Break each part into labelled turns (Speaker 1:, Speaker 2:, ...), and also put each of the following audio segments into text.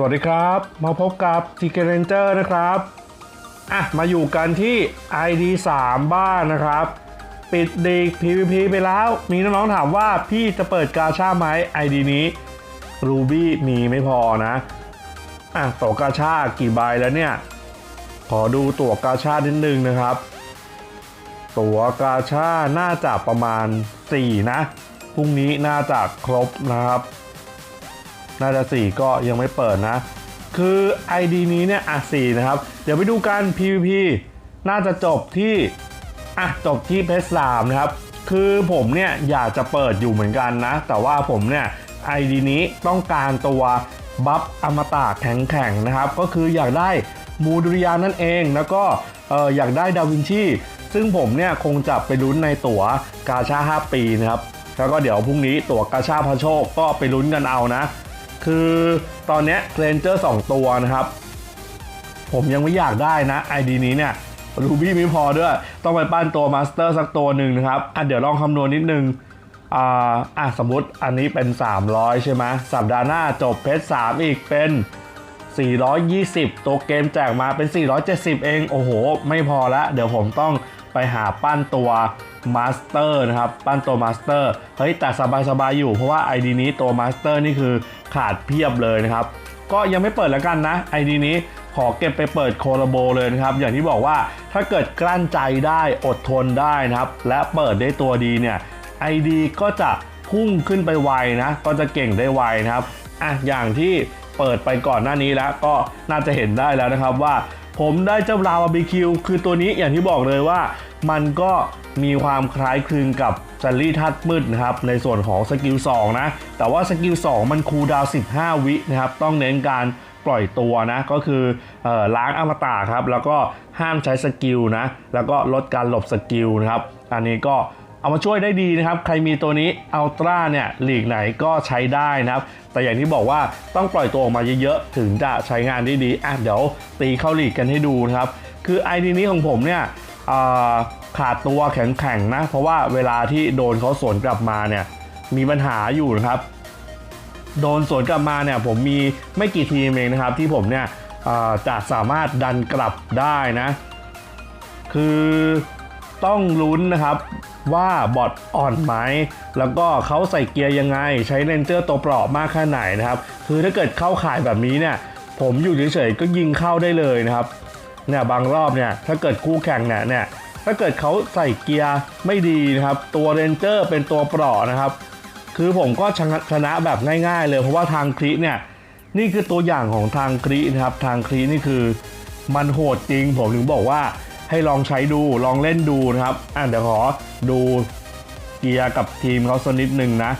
Speaker 1: สวัสดีครับ มาพบกับ t ีเกเรนเจอร์นะครับอะมาอยู่กันที่ ID 3 บ้านนะครับ ปิดดีก PVP ไปแล้ว มีน้องๆถามว่าพี่จะเปิดกาชาไหม ID นี้ Ruby มีไม่พอนะอะตั๋วกาชากี่ใบแล้วเนี่ย ขอดูตั๋วกาชานิดนึงนะครับ ตั๋วกาชาน่าจะประมาณ 4 นะพรุ่งนี้น่าจะครบนะครับ น่าจะ4ก็ยังไม่เปิดนะ คือ ID นี้เนี่ยอะ4นะครับ เดี๋ยวไปดูกัน PVP น่าจะจบที่อะจบที่เพชรสามนะครับ คือผมเนี่ยอยากจะเปิดอยู่เหมือนกันนะ แต่ว่าผมเนี่ย ID นี้ต้องการตัวบัฟอมตะแข็งๆนะครับ ก็คืออยากได้มูดุริยานั่นเอง แล้วก็อออยากได้ดาวินชีซึ่งผมเนี่ยคงจะไปลุ้นในตั๋วกาชา 5 ปีนะครับ แล้วก็เดี๋ยวพรุ่งนี้ตั๋วกาชาพระโชคก็ไปลุ้นกันเอานะ คือตอนนี้เรนเจอร์2ตัวนะครับ ผมยังไม่อยากได้นะ ID นี้เนี่ยรูบี้ไม่พอด้วย ต้องไปปั้นตัวมาสเตอร์สักตัวหนึ่งนะครับอะเดี๋ยวลองคำนวณนิดนึงอ่าอะสมมติอันนี้เป็น 300 ใช่ไหมสัปดาห์หน้าจบเพชร3อีกเป็น 420 ตัวเกมแจกมาเป็น 470 เอง โอ้โห ไม่พอละ เดี๋ยวผมต้องไปหาปั้นตัว มาสเตอร์นะครับปั้นตัวมาสเตอร์เฮ้ยแต่สบายๆอยู่เพราะว่า ID นี้ตัวมาสเตอร์นี่คือขาดเพียบเลยนะครับ ก็ยังไม่เปิดแล้วกันนะ ID นี้ขอเก็บไปเปิดโคโรโบเลยนะครับ อย่างที่บอกว่าถ้าเกิดกลั้นใจได้อดทนได้นะครับ และเปิดได้ตัวดีเนี่ย ID ก็จะพุ่งขึ้นไปไวนะ ก็จะเก่งได้ไวนะครับอะอย่างที่เปิดไปก่อนหน้านี้แล้วก็น่าจะเห็นได้แล้วนะครับว่า ผมได้เจ้าลาวาบีคิวคือตัวนี้อย่างที่บอกเลยว่า มันก็ มีความคล้ายคลึงกับซัลลี่ทัดมืดนะครับในส่วนของสกิล2นะ แต่ว่าสกิล2มันคูลดาว 15 วินะครับ ต้องเน้นการปล่อยตัวนะ ก็คือออล้างอมตะครับ แล้วก็ห้ามใช้สกิลนะ แล้วก็ลดการหลบสกิลนะครับ อันนี้ก็เอามาช่วยได้ดีนะครับ ใครมีตัวนี้อัลตร้าเนี่ยหลีกไหนก็ใช้ได้นะครับ แต่อย่างที่บอกว่าต้องปล่อยตัวออกมาเยอะๆ ถึงจะใช้งานได้ดีอะเดี๋ยวตีเข้าหลีกกันให้ดูนะครับ คือ ID นี้ของผมเนี่ยอ่า ขาดตัวแข็งๆนะ เพราะว่าเวลาที่โดนเขาสวนกลับมาเนี่ยมีปัญหาอยู่นะครับ โดนสวนกลับมาเนี่ยผมมีไม่กี่ทีมเองนะครับ ที่ผมเนี่ยจะสามารถดันกลับได้นะ คือต้องลุ้นนะครับว่าบอทอ่อนไหม แล้วก็เขาใส่เกียร์ยังไง ใช้เลนเจอร์ตัวเปราะมากแค่ไหนนะครับ คือถ้าเกิดเข้าข่ายแบบนี้เนี่ย ผมอยู่เฉยๆก็ยิงเข้าได้เลยนะครับ เนี่ยบางรอบเนี่ยถ้าเกิดคู่แข่งเนี่ยเนี่ย ถ้าเกิดเขาใส่เกียร์ไม่ดีนะครับ ตัวเรนเจอร์เป็นตัวเปราะนะครับ คือผมก็ชนะชนะแบบง่าย ๆ เลยเพราะว่าทางคลิเนี่ยนี่คือตัวอย่างของทางคลินะครับ ทางคลินี่คือมันโหดจริง ผมถึงบอกว่าให้ลองใช้ดูลองเล่นดูนะครับอะเดี๋ยวขอดูเกียร์กับทีมเขาสักนิดหนึ่งนะ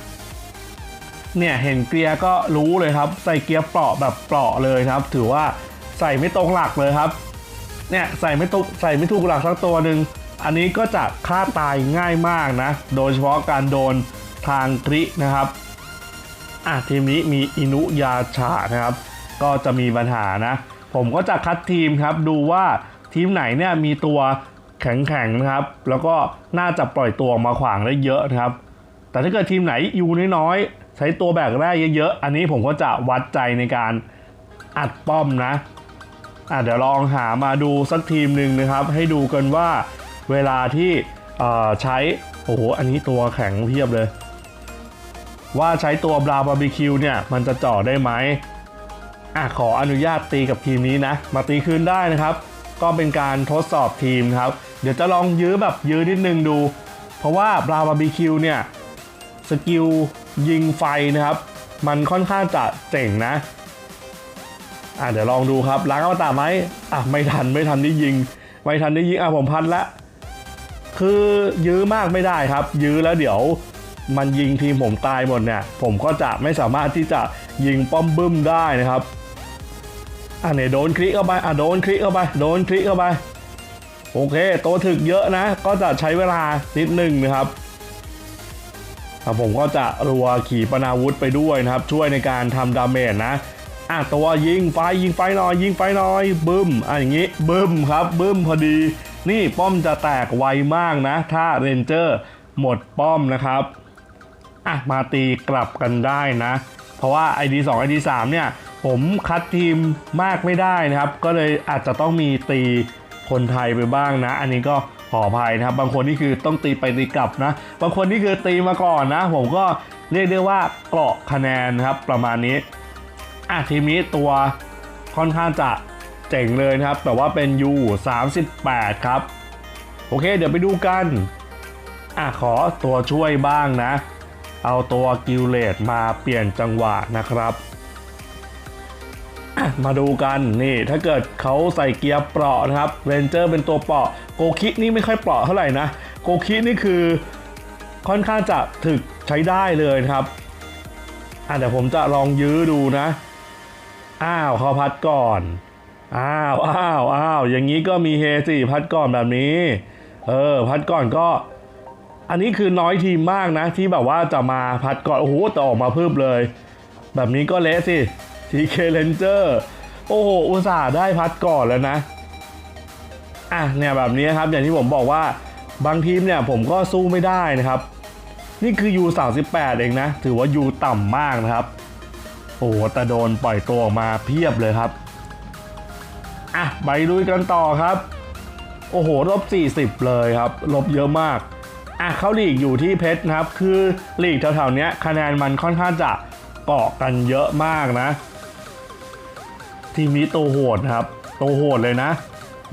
Speaker 1: เนี่ยเห็นเกียร์ก็รู้เลยครับ ใส่เกียร์เปราะแบบเปราะเลยครับ ถือว่าใส่ไม่ตรงหลักเลยครับ เนี่ยใส่ไม่ตรงใส่ไม่ถูกหลักสักตัวหนึ่งอันนี้ก็จะฆ่าตายง่ายมากนะ โดยเฉพาะการโดนทางครินะครับอะทีมนี้มีอินุยาชานะครับ ก็จะมีปัญหานะ ผมก็จะคัดทีมครับดูว่าทีมไหนเนี่ยมีตัวแข็งๆนะครับ แล้วก็น่าจะปล่อยตัวออกมาขวางได้เยอะนะครับ แต่ถ้าเกิดทีมไหนอยู่น้อยๆใช้ตัวแบกแร่เยอะๆ อันนี้ผมก็จะวัดใจในการอัดป้อมนะ อะเดี๋ยวลองหามาดูสักทีมหนึ่งนะครับ ให้ดูกันว่าเวลาที่ใช้โอ้โหอันนี้ตัวแข็งเพียบเลย ว่าใช้ตัวบราบาร์บีคิวเนี่ยมันจะเจ่อได้ไหมอะขออนุญาตตีกับทีมนี้นะ มาตีคืนได้นะครับ ก็เป็นการทดสอบทีมครับ เดี๋ยวจะลองยื้อแบบยื้อนิดนึงดู เพราะว่าบราบาร์บีคิวเนี่ยสกิลยิงไฟนะครับ มันค่อนข้างจะเจ๋งนะ อะเดี๋ยวลองดูครับล้างอวตารไหมอะไม่ทันไม่ทันได้ยิง ไม่ทันได้ยิงอะผมพันละคือยื้อมากไม่ได้ครับ ยื้อแล้วเดี๋ยวมันยิงทีมผมตายหมดเนี่ย ผมก็จะไม่สามารถที่จะยิงป้อมบึ้มได้นะครับอะเนี่ยโดนคลิกเข้าไปอะโดนคลิกเข้าไปโดนคลิกเข้าไปโอเคตัวถึกเยอะนะ ก็จะใช้เวลานิดหนึ่งนะครับอะผมก็จะรัวขี่ปนาวุธไปด้วยนะครับ ช่วยในการทำดาเมจนะ อะตัวยิงไฟยิงไฟหน่อยยิงไฟหน่อยบึ้มอะอย่างงี้บึ้มครับบึ้มพอดี นี่ป้อมจะแตกไวมากนะ ถ้าเรนเจอร์หมดป้อมนะครับอะมาตีกลับกันได้นะ เพราะว่า ID 2 ID 3เนี่ยผมคัดทีมมากไม่ได้นะครับ ก็เลยอาจจะต้องมีตีคนไทยไปบ้างนะ อันนี้ก็ขออภัยนะครับ บางคนนี่คือต้องตีไปตีกลับนะ บางคนนี่คือตีมาก่อนนะ ผมก็เรียกได้ว่าเกาะคะแนนนะครับประมาณนี้ อะทีมนี้ตัวค่อนข้างจะเจ๋งเลยนะครับ แต่ว่าเป็น U 38 ครับ โอเค เดี๋ยวไปดูกัน อะขอตัวช่วยบ้างนะ เอาตัวกิลเลตมาเปลี่ยนจังหวะนะครับ มาดูกันนี่ถ้าเกิดเขาใส่เกียร์เปราะนะครับเรนเจอร์เป็นตัวเปราะโกคินี่ไม่ค่อยเปราะเท่าไหร่นะ โกคินี่คือค่อนข้างจะถึกใช้ได้เลยครับอะเดี๋ยวผมจะลองยื้อดูนะ อ้าวเขาพัดก่อน อ้าวอ้าวอ้าวอย่างนี้ก็มีเฮสิพัดก่อนแบบนี้ เออ พัดก่อนก็ อันนี้คือน้อยทีมมากนะ ที่แบบว่าจะมาพัดก่อนโอ้โหแต่ออกมาเพิ่มเลย แบบนี้ก็เละสิทีเคเลนเจอร์โอ้โหอุตส่าห์ได้พัดก่อนแล้วนะอะเนี่ยแบบนี้ครับอย่างที่ผมบอกว่าบางทีมเนี่ยผมก็สู้ไม่ได้นะครับ นี่คือ U38 เองนะ ถือว่า U ต่ำมากนะครับ โอ้โหแต่โดนปล่อยตัวออกมาเพียบเลยครับ อะไปลุยกันต่อครับ โอ้โหลบ40 เลยครับ ลบเยอะมากอะเข้าลีกอยู่ที่เพชรนะครับ คือลีกแถวๆเนี้ยคะแนนมันค่อนข้างจะเกาะกันเยอะมากนะ ทีมนี้ตัวโหดครับตัวโหดเลยนะ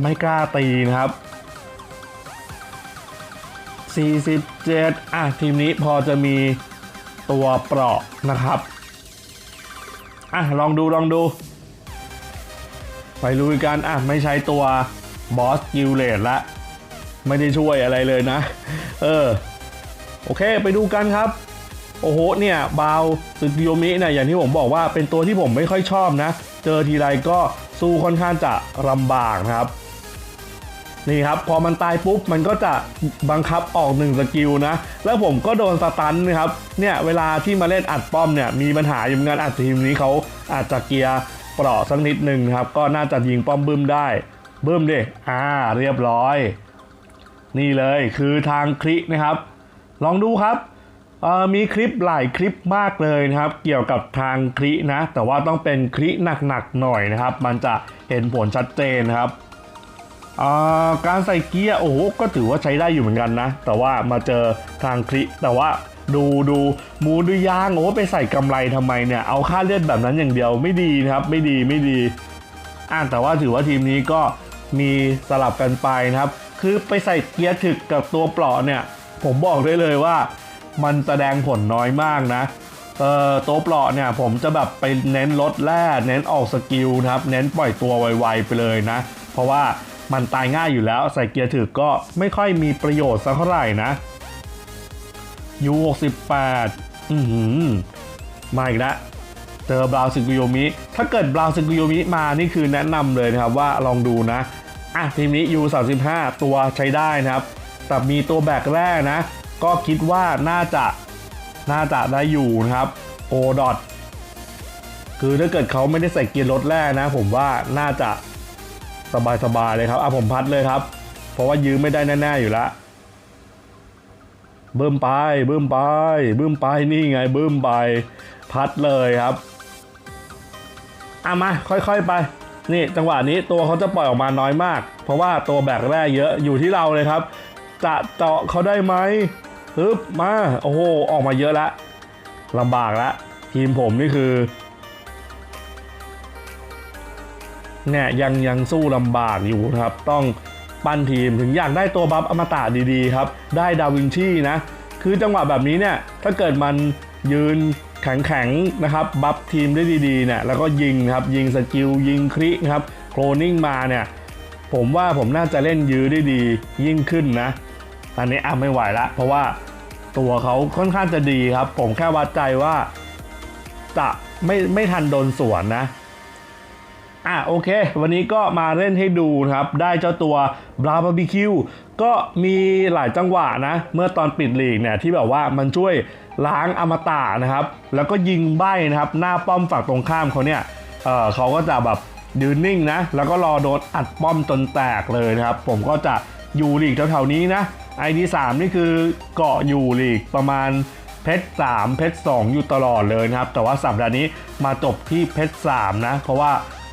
Speaker 1: ไม่กล้าตีนะครับ47อะทีมนี้พอจะมีตัวเปราะนะครับ อะลองดูลองดู ไปลุยกันอะไม่ใช้ตัวบอสกิลเลตละ ไม่ได้ช่วยอะไรเลยนะ เออ โอเคไปดูกันครับ โอ้โหเนี่ยบาวซึกิโยมิเนี่ยอย่างที่ผมบอกว่าเป็นตัวที่ผมไม่ค่อยชอบนะ เจอทีไรก็สู้ค่อนข้างจะลำบากครับ นี่ครับพอมันตายปุ๊บมันก็จะบังคับออกหนึ่งสกิลนะแล้วผมก็โดนสตันนะครับเนี่ยเวลาที่มาเล่นอัดป้อมเนี่ยมีปัญหาอยู่เหมือนกันอัดทีมนี้เขาอาจจะเกียร์เปราะสักนิดหนึ่งครับก็น่าจะยิงป้อมบึ้มได้บึ้มดิอ่าเรียบร้อย นี่เลยคือทางคลินะครับ ลองดูครับมีคลิปหลายคลิปมากเลยนะครับ เกี่ยวกับทางคลินะ แต่ว่าต้องเป็นคลิหนักๆหน่อยนะครับ มันจะเห็นผลชัดเจนนะครับ การใส่เกียร์โอ้โหก็ถือว่าใช้ได้อยู่เหมือนกันนะ แต่ว่ามาเจอทางคลิแต่ว่าดูดูหมูดูยางโอ้ไปใส่กำไรทำไมเนี่ย เอาค่าเลือดแบบนั้นอย่างเดียวไม่ดีนะครับ ไม่ดีไม่ดีอ่าแต่ว่าถือว่าทีมนี้ก็มีสลับกันไปนะครับ คือไปใส่เกียร์ถึกกับตัวเปลาะเนี่ย ผมบอกได้เลยว่า มันแสดงผลน้อยมากนะเอ่อตัวเปลาะเนี่ยผมจะแบบไปเน้นลดแร่เน้นออกสกิลนะครับ เน้นปล่อยตัวไวๆไปเลยนะ เพราะว่า มันตายง่ายอยู่แล้วใส่เกียร์ถึกก็ไม่ค่อยมีประโยชน์สักเท่าไหร่นะ U68 อือหือมาอีกแล้วเจอบราวซิกุโยมิ ถ้าเกิดบราวซิกุโยมิมานี่คือแนะนำเลยนะครับว่าลองดูนะ อะทีมนี้ U35 ตัวใช้ได้นะครับ แต่มีตัวแบกแรกนะ ก็คิดว่าน่าจะน่าจะได้อยู่นะครับโอดอทคือถ้าเกิดเขาไม่ได้ใส่เกียร์รถแรกนะ ผมว่าน่าจะ สบายๆเลยครับอะผมพัดเลยครับ เพราะว่ายืมไม่ได้แน่ๆอยู่ล้วบึ้มไปบึ้มไปบึ้มไปนี่ไงบึ้มไป พัดเลยครับอะมาค่อยๆไป นี่จังหวะนี้ตัวเขาจะปล่อยออกมาน้อยมาก เพราะว่าตัวแบกแร่เยอะอยู่ที่เราเลยครับ จะเจาะเขาได้ไหมฮึบมาโอ้โหออกมาเยอะล้วลำบากล้วทีมผมนี่คือ เนี่ยยังยังสู้ลำบากอยู่นะครับ ต้องปั้นทีมถึงอยากได้ตัวบัฟอมตะดีๆครับ ได้ดาวินชีนะคือจังหวะแบบนี้เนี่ยถ้าเกิดมันยืนแข็งๆนะครับบัฟทีมได้ดีๆเนี่ยแล้วก็ยิงครับยิงสกิลยิงครินครับโคลนิ่งมาเนี่ยผมว่าผมน่าจะเล่นยื้อได้ดียิ่งขึ้นนะอันนี้อะไม่ไหวละเพราะว่าตัวเขาค่อนข้างจะดีครับ ผมแค่วัดใจว่าจะไม่ไม่ทันโดนสวนนะ อะโอเค วันนี้ก็มาเล่นให้ดูนะครับ ได้เจ้าตัวบราบาร์บีคิวก็มีหลายจังหวะนะ เมื่อตอนปิดลีกเนี่ยที่แบบว่ามันช่วยล้างอมตะนะครับ แล้วก็ยิงใบนะครับ หน้าป้อมฝั่งตรงข้ามเขาเนี่ยเออเขาก็จะแบบยืนนิ่งนะ แล้วก็รอโดนอัดป้อมจนแตกเลยนะครับ ผมก็จะอยู่ลีกแถวๆนี้นะ ID3 นี่คือเกาะอยู่ลีกประมาณเพชร3เพชร2อยู่ตลอดเลยนะครับ แต่ว่าสัปดาห์นี้มาจบที่เพชร3นะ เพราะว่า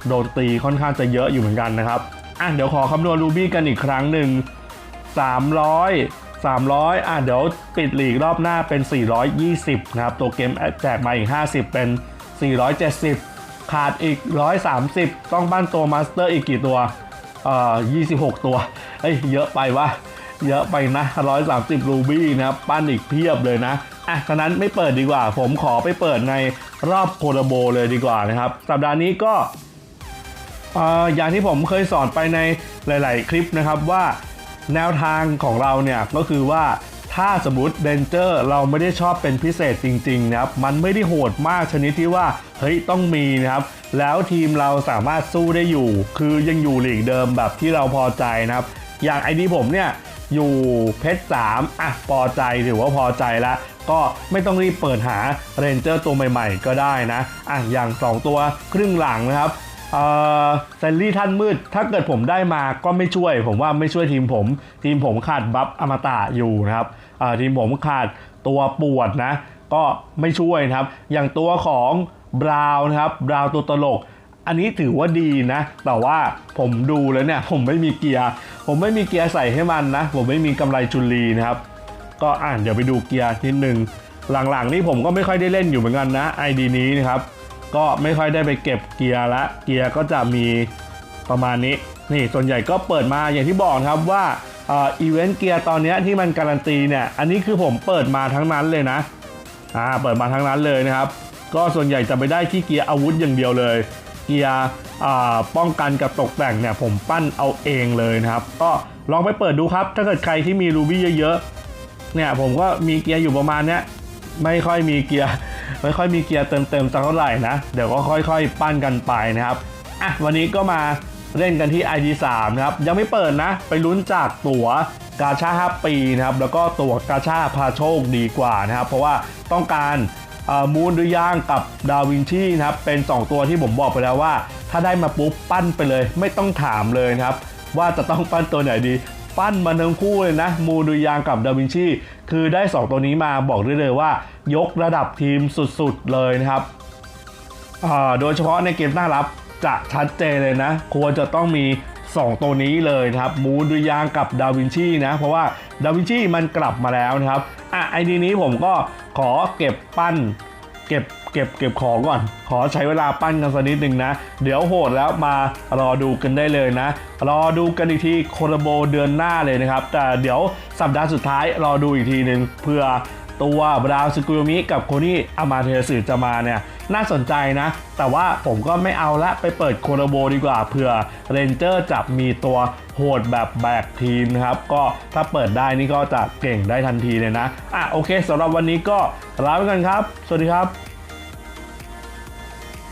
Speaker 1: โดนตีค่อนข้างจะเยอะอยู่เหมือนกันนะครับอะเดี๋ยวขอคำนวณรูบี้กันอีกครั้งหนึ่ง300 300อะเดี๋ยวปิดลีกรอบหน้าเป็น 420 นะครับ ตัวเกมแจกมาอีก 50 เป็น 470 ขาดอีก 130 ต้องบ้านตัวมาสเตอร์อีกกี่ตัวเอ่อ26 ตัวเอ้ยเยอะไปวะเยอะไปนะ 130 รูบี้นะครับปั้นอีกเพียบเลยนะอะฉะนั้นไม่เปิดดีกว่า ผมขอไปเปิดในรอบโคโลโบเลยดีกว่านะครับ สัปดาห์นี้ก็ ออย่างที่ผมเคยสอนไปในหลาย ๆ คลิปนะครับว่าแนวทางของเราเนี่ยก็คือว่าถ้าสมมติเดนเจอร์เราไม่ได้ชอบเป็นพิเศษจริง ๆ นะครับ มันไม่ได้โหดมากชนิดที่ว่าเฮ้ยต้องมีนะครับ แล้วทีมเราสามารถสู้ได้อยู่ คือยังอยู่หลีกเดิมแบบที่เราพอใจนะครับ อย่างไอดีผมเนี่ยอยู่เพชรสามอะพอใจถือว่าพอใจล้วก็ไม่ต้องรีบเปิดหาเรนเจอร์ตัวใหม่ๆ ก็ได้นะอะอย่าง 2 ตัวครึ่งหลังนะครับ เอ่อแซนลี่ท่านมืด ถ้าเกิดผมได้มาก็ไม่ช่วย ผมว่าไม่ช่วยทีมผม ทีมผมขาดบัฟอมตะอยู่นะครับทีมผมขาดตัวปวดนะ ก็ไม่ช่วยนะครับ อย่างตัวของบราวน์นะครับบราวน์ตัวตลก อันนี้ถือว่าดีนะ แต่ว่าผมดูแล้วเนี่ย ผมไม่มีเกียร์ ผมไม่มีเกียร์ใส่ให้มันนะ ผมไม่มีกำไรจุลีนะครับ ก็อ่านเดี๋ยวไปดูเกียร์นิดนึงหลังๆนี่ผมก็ไม่ค่อยได้เล่นอยู่เหมือนกันนะไอดีนี้นะครับ ก็ไม่ค่อยได้ไปเก็บเกียร์ละ เกียร์ก็จะมีประมาณนี้ นี่ส่วนใหญ่ก็เปิดมาอย่างที่บอกครับว่าอีเวนต์เกียร์ตอนนี้ที่มันการันตีเนี่ย อันนี้คือผมเปิดมาทั้งนั้นเลยนะ อ่า เปิดมาทั้งนั้นเลยนะครับ ก็ส่วนใหญ่จะไปได้ที่เกียร์อาวุธอย่างเดียวเลย เกียร์ป้องกันกับตกแต่งเนี่ยผมปั้นเอาเองเลยนะครับ ก็ลองไปเปิดดูครับ ถ้าเกิดใครที่มีรูบี้เยอะๆ เนี่ยผมก็มีเกียร์อยู่ประมาณเนี้ย ไม่ค่อยมีเกียร์ ไม่ค่อยมีเกียร์เติมๆสักเท่าไหร่นะ เดี๋ยวก็ค่อยๆ ปั้นกันไปนะครับอะวันนี้ก็มาเล่นกันที่ ID3 นะครับ ยังไม่เปิดนะ ไปลุ้นจากตั๋วกาชา 5 ปีนะครับ แล้วก็ตั๋วกาชาพาโชคดีกว่านะครับ เพราะว่าต้องการมูนหรือย่างกับดาวินชีนะครับ เป็น 2 ตัวที่ผมบอกไปแล้วว่า ถ้าได้มาปุ๊บปั้นไปเลย ไม่ต้องถามเลยนะครับ ว่าจะต้องปั้นตัวไหนดี ปั้นมันทั้งคู่เลยนะ มูดุยางกับดาวินชี คือได้ 2 ตัวนี้มาบอกได้เลยว่า ยกระดับทีมสุดๆเลยนะครับ โดยเฉพาะในเกมหน้ารับจะชัดเจนเลยนะ ควรจะต้องมี 2 ตัวนี้เลยนะครับมูดุยางกับดาวินชีนะ เพราะว่าดาวินชีมันกลับมาแล้วนะครับ อะไอดีนี้ผมก็ขอเก็บปั้น เก็บ เก็บเก็บของก่อน ขอใช้เวลาปั้นกันสักนิดหนึ่งนะ เดี๋ยวโหดแล้วมารอดูกันได้เลยนะ รอดูกันอีกทีโคโรโบเดือนหน้าเลยนะครับ แต่เดี๋ยวสัปดาห์สุดท้ายรอดูอีกทีหนึ่งเพื่อตัวบราวน์สกุลมิกับโคนี่อามาเทสึจะมาเนี่ยน่าสนใจนะ แต่ว่าผมก็ไม่เอาละไปเปิดโคโรโบดีกว่าเผื่อเรนเจอร์จะมีตัวโหดแบบแบกทีมนะครับ ก็ถ้าเปิดได้นี่ก็จะเก่งได้ทันทีเลยนะ อะโอเคสำหรับวันนี้ก็ลาไปกันครับ สวัสดีครับ